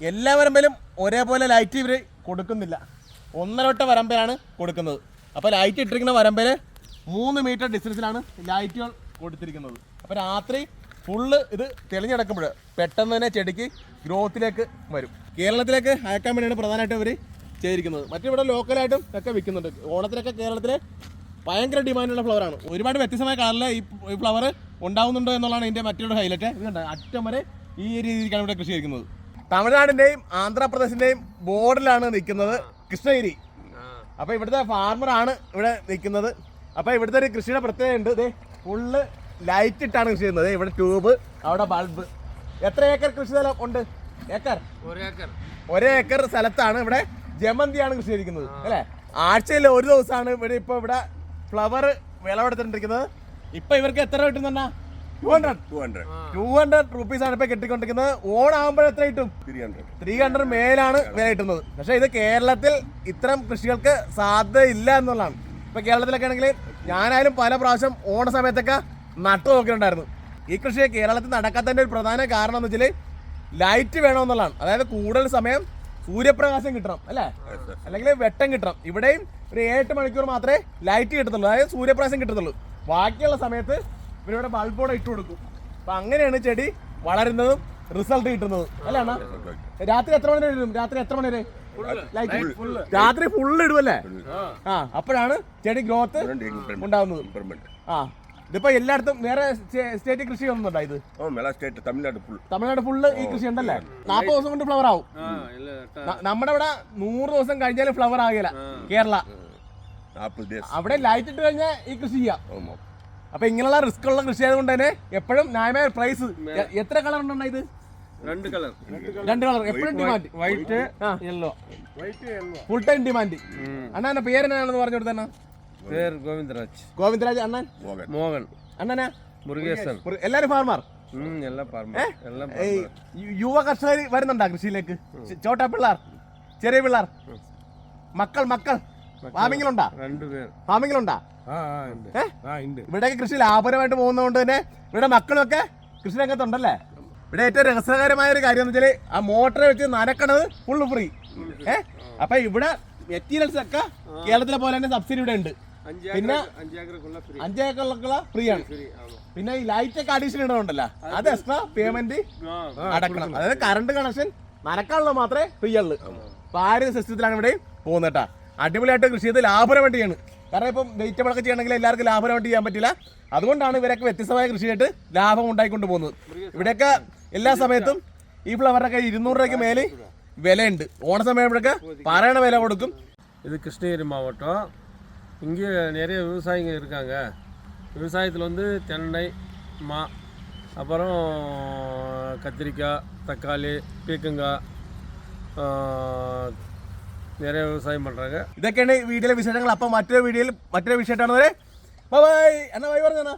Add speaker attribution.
Speaker 1: എല്ലാ വരമ്പിലും ഒരേപോലെ ലൈറ്റ് ഇവർ കൊടുക്കുന്നില്ല. ഒന്നരവട്ട വരമ്പലാണ് കൊടുക്കുന്നത്. അപ്പോൾ ലൈറ്റ് ഇട്ടിരിക്കുന്ന വരമ്പിൽ മൂന്ന് മീറ്റർ ഡിസ്റ്റൻസിലാണ് ലൈറ്റുകൾ കൊടുത്തിരിക്കുന്നത്. അപ്പോൾ രാത്രി ഫുള്ള് ഇത് തെളിഞ്ഞടക്കുമ്പോൾ പെട്ടെന്ന് തന്നെ ചെടിക്ക് ഗ്രോത്തിലേക്ക് വരും. കേരളത്തിലേക്ക് അയക്കാൻ വേണ്ടിയാണ് പ്രധാനമായിട്ടും ഇവർ ചെയ്തിരിക്കുന്നത്. മറ്റിവിടെ ലോക്കലായിട്ടും ഒക്കെ വിൽക്കുന്നുണ്ട്. ഓണത്തിനൊക്കെ കേരളത്തിലെ ഭയങ്കര ഡിമാൻഡുള്ള ഫ്ലവറാണ് ഒരുപാട് വ്യത്യസ്തമായ കളറിൽ ഈ ഫ്ലവർ ഉണ്ടാവുന്നുണ്ടോ എന്നുള്ളതാണ് ഇതിന്റെ മറ്റൊരു ഹൈലൈറ്റ് ഇത് അറ്റം വരെ ഈ രീതിക്കാണ് ഇവിടെ കൃഷി ചെയ്തിരിക്കുന്നത്. തമിഴ്നാടിന്റെയും ആന്ധ്രാപ്രദേശിന്റെയും ബോർഡിലാണ് നിൽക്കുന്നത് കൃഷ്ണഗിരി. അപ്പൊ ഇവിടുത്തെ ആണ് ഇവിടെ നിൽക്കുന്നത്. അപ്പൊ ഇവിടുത്തെ ഒരു കൃഷിയുടെ പ്രത്യേകത ഉണ്ട്. ഇതേ ഫുള്ള് ലൈറ്റ് ഇട്ടാണ് കൃഷി ചെയ്യുന്നത്. ഇവിടെ ട്യൂബ് അവിടെ ബൾബ് എത്ര ഏക്കർ കൃഷി സ്ഥലം ഉണ്ട്? ഏക്കർ?
Speaker 2: ഒരു ഏക്കർ.
Speaker 1: ഒരേ ഏക്കർ സ്ഥലത്താണ് ഇവിടെ ജമന്തിയാണ് കൃഷി ചെയ്തിരിക്കുന്നത്. അല്ലേ? ആഴ്ചയിൽ ഒരു ദിവസമാണ് ഇവിടെ ഇപ്പൊ ഇവിടെ ഫ്ലവർ വിളവെടുത്തിട്ടിരിക്കുന്നത് ഇപ്പൊ ഇവർക്ക് എത്ര കിട്ടുന്ന two hundred
Speaker 3: two hundred
Speaker 1: two hundred rupees ആണ് ഇപ്പൊ കിട്ടിക്കൊണ്ടിരിക്കുന്നത്. ഓണാകുമ്പോൾ എത്ര കിട്ടും?
Speaker 3: ത്രീ ഹൺഡ്രഡ്
Speaker 1: ത്രീ ഹൺഡ്രഡ് മേലാണ് വില കിട്ടുന്നത്. പക്ഷെ ഇത് കേരളത്തിൽ ഇത്തരം കൃഷികൾക്ക് സാധ്യത ഇല്ല എന്നുള്ളതാണ്. ഇപ്പൊ കേരളത്തിലൊക്കെ ആണെങ്കിൽ ഞാനായാലും പല പ്രാവശ്യം ഓണ സമയത്തൊക്കെ നട്ടു നോക്കിയിട്ടുണ്ടായിരുന്നു. ഈ കൃഷി കേരളത്തിൽ നടക്കാത്തതിന്റെ ഒരു പ്രധാന കാരണം എന്ന് വെച്ചാൽ ലൈറ്റ് വേണമെന്നുള്ളതാണ് അതായത് കൂടുതൽ സമയം സൂര്യപ്രകാശം കിട്ടണം അല്ലേ? അല്ലെങ്കിൽ വെട്ടം കിട്ടണം. ഇവിടെയും ഒരു ഏഴ് മണിക്കൂർ മാത്രമേ ലൈറ്റ് കിട്ടത്തുള്ളൂ. അതായത് സൂര്യപ്രകാശം കിട്ടത്തുള്ളൂ. ബാക്കിയുള്ള സമയത്ത് ഇവരിവിടെ ബൾബോടെ ഇട്ട് കൊടുക്കും. അപ്പൊ അങ്ങനെയാണ് ചെടി വളരുന്നതും റിസൾട്ട് കിട്ടുന്നത്. അല്ലേ അണ്ണാ? രാത്രി എത്ര മണി വരെ ഇടും? രാത്രി എത്ര മണി വരെ? ലൈറ്റ് രാത്രി ഫുള്ള് ഇടുമല്ലേ ആ അപ്പോഴാണ് ചെടി ഗ്രോത്ത് ഉണ്ടാവുന്നത്. ആ ഇതിപ്പോ എല്ലായിടത്തും വേറെ സ്റ്റേറ്റ് കൃഷി ഒന്നുണ്ടോ ഇത്?
Speaker 3: State Tamil Nadu full
Speaker 1: Tamil Nadu full ഈ കൃഷി ഉണ്ടല്ലേ? നാൽപ്പത് ദിവസം കൊണ്ട് ഫ്ലവർ ആവും. നമ്മുടെ ഇവിടെ നൂറ് ദിവസം കഴിഞ്ഞാലും ഫ്ലവർ ആകില്ല കേരള. അവിടെ ലൈറ്റ് ഇട്ട് കഴിഞ്ഞാൽ ഈ കൃഷി ചെയ്യാം. അപ്പൊ ഇങ്ങനെയുള്ള റിസ്ക് ഉള്ള കൃഷി ആയതുകൊണ്ട് തന്നെ എപ്പോഴും ന്യായമായ പ്രൈസ് എത്ര കളർ ഉണ്ടെണ്ണ ഇത്?
Speaker 2: രണ്ട് കളർ
Speaker 1: രണ്ട് കളർ എപ്പോഴും demand
Speaker 2: white yellow
Speaker 1: full time demand അണ്ണാന്റെ പേര് എന്നാണെന്ന് പറഞ്ഞു കൊടുത്തണ്ണ
Speaker 2: പേര് ഗോവിന്ദരാജ്.
Speaker 1: ഗോവിന്ദരാജ് അണ്ണൻ?
Speaker 3: മോഹൻ.
Speaker 2: മോഹൻ.
Speaker 1: അണ്ണനാ
Speaker 2: മുരുകേശൻ.
Speaker 1: എല്ലാരും ഫാർമർ
Speaker 2: എല്ലാം പറമ്പ് എല്ലാം
Speaker 1: ഈ യുവ കർഷകർ വരുന്നുണ്ടാ കൃഷിയിലേക്ക്? ചോട്ടാ പിള്ളാർ ചെറിയ പിള്ളാർ. മക്കൾ മക്കൾ. ഫാമിങ്ങിലുണ്ടാ
Speaker 2: രണ്ടുപേർ
Speaker 1: ഫാമിങ്ങിലുണ്ടാ
Speaker 2: ആ ആ ഉണ്ട്. ആ ഉണ്ട്.
Speaker 1: ഇവിടെയൊക്കെ കൃഷി ലാഭകരമായിട്ട് പോകുന്നതുകൊണ്ട് തന്നെ ഇവിടെ മക്കളൊക്കെ കൃഷി രംഗത്തുണ്ടല്ലേ ഇവിടെ ഏറ്റവും രസകരമായ ഒരു കാര്യം എന്ന് വെച്ചാൽ ആ മോട്ടറെ വെച്ച് നനക്കണത് ഫുള്ള് ഫ്രീ ഏ? അപ്പൊ ഇവിടെ മെറ്റീരിയൽസ് ഒക്കെ കേരളത്തിലെ പോലെ തന്നെ സബ്സിഡി ഇവിടെ ഉണ്ട്. പിന്നെ
Speaker 2: അഞ്ചേക്കറുള്ള ഫ്രീ
Speaker 1: ആണ്. പിന്നെ ഈ ലൈറ്റ് ഒക്കെ അഡീഷണൽ ഇടമുണ്ടല്ലോ അത് എക്സ്ട്രാ പേയ്മെന്റ് അടക്കണം. അതായത് കറണ്ട് കണക്ഷൻ നനക്കാനുള്ള മാത്രമേ ഫ്രീ ഉള്ളൂ. അപ്പൊ ആ ഒരു സിസ്റ്റത്തിലാണ് ഇവിടെ പോകുന്നത് കേട്ടാ അടിപൊളിയായിട്ട് കൃഷി ചെയ്ത് ലാഭകരമായിട്ട് ചെയ്യണം. കാരണം ഇപ്പം വെജിറ്റബിൾ ഒക്കെ ചെയ്യണമെങ്കിൽ എല്ലാവർക്കും ലാഭകരമായിട്ട് ചെയ്യാൻ പറ്റില്ല അതുകൊണ്ടാണ് ഇവരൊക്കെ വ്യത്യസ്തമായ കൃഷിയായിട്ട് ലാഭം ഉണ്ടായിക്കൊണ്ട് പോകുന്നത് ഇവിടെയൊക്കെ എല്ലാ സമയത്തും ഈ ഫ്ലവറിനൊക്കെ ഇരുന്നൂറ് രൂപയ്ക്ക് മേലെ വിലയുണ്ട് ഓണ സമയപ്പോഴൊക്കെ പറയണ വില കൊടുക്കും
Speaker 2: இது கிருஷ்ணகிரி மாவட்டம் இங்கே நிறைய விவசாயிங்க இருக்காங்க விவசாயத்தில் வந்து தென்னை மா அப்புறம் கத்திரிக்காய் தக்காளி பீக்கங்காய் ஆ, நிறைய விவசாயம் பண்ணுறாங்க
Speaker 1: ഇതൊക്കെയാണ് ഈ വീഡിയോയിലെ വിശേഷങ്ങൾ അപ്പം മറ്റൊരു വീഡിയോയിൽ മറ്റൊരു വിഷയമായിട്ടാണ് ബൈ എന്നാ ബൈ പറഞ്ഞാ